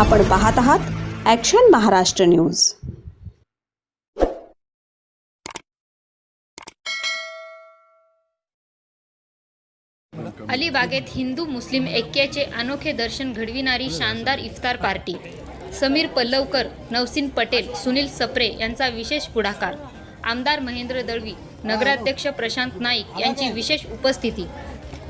आपण पाहत आहात ॲक्शन महाराष्ट्र न्यूज अलिबागेत हिंदू मुस्लिम ऐक्याचे अनोखे दर्शन घडविणारी शानदार इफ्तार पार्टी. समीर पल्लवकर नवसीन पटेल सुनील सप्रे यांचा विशेष पुढाकार. आमदार महेंद्र दळवी नगराध्यक्ष प्रशांत नाईक यांची विशेष उपस्थिती.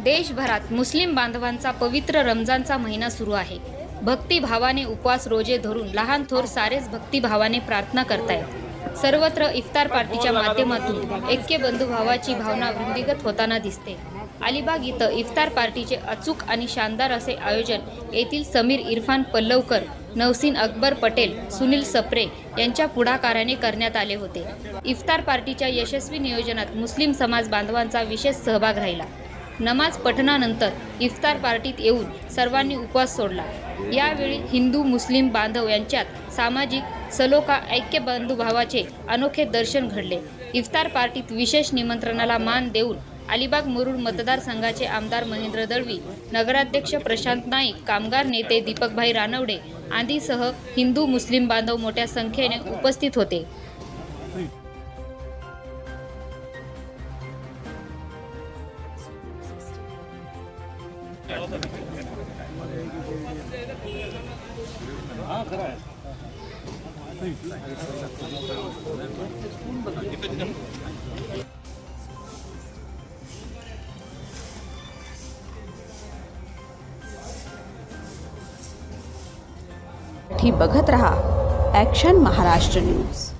देशभरात मुस्लिम बांधवांचा पवित्र रमजानचा महिना सुरू आहे. भक्तिभावाने उपवास रोजे धरून लहान थोर सारेच भक्तिभावाने प्रार्थना करतायत. सर्वत्र इफ्तार पार्टीच्या माध्यमातून ऐक्य बंधुभावाची भावना वृद्धिगत होताना दिसते. अलिबाग इथं इफ्तार पार्टीचे अचूक आणि शानदार असे आयोजन येथील समीर इरफान पल्लवकर नवसीन अकबर पटेल सुनील सप्रे यांच्या पुढाकाराने करण्यात आले होते. इफ्तार पार्टीच्या यशस्वी नियोजनात मुस्लिम समाज बांधवांचा विशेष सहभाग राहिला. नमाज पठणानंतर इफ्तार पार्टीत येऊन सर्वांनी उपवास सोडला. यावेळी हिंदू मुस्लिम बांधव यांच्यात सामाजिक सलोखा ऐक्य बंधुभावाचे अनोखे दर्शन घडले. इफ्तार पार्टीत विशेष निमंत्रणाला मान देऊन अलिबाग मुरुड मतदारसंघाचे आमदार महेंद्र दळवी नगराध्यक्ष प्रशांत नाईक कामगार नेते दीपकभाई रानवडे आदीसह हिंदू मुस्लिम बांधव मोठ्या संख्येने उपस्थित होते. ठी बघत रहा ॲक्शन महाराष्ट्र न्यूज़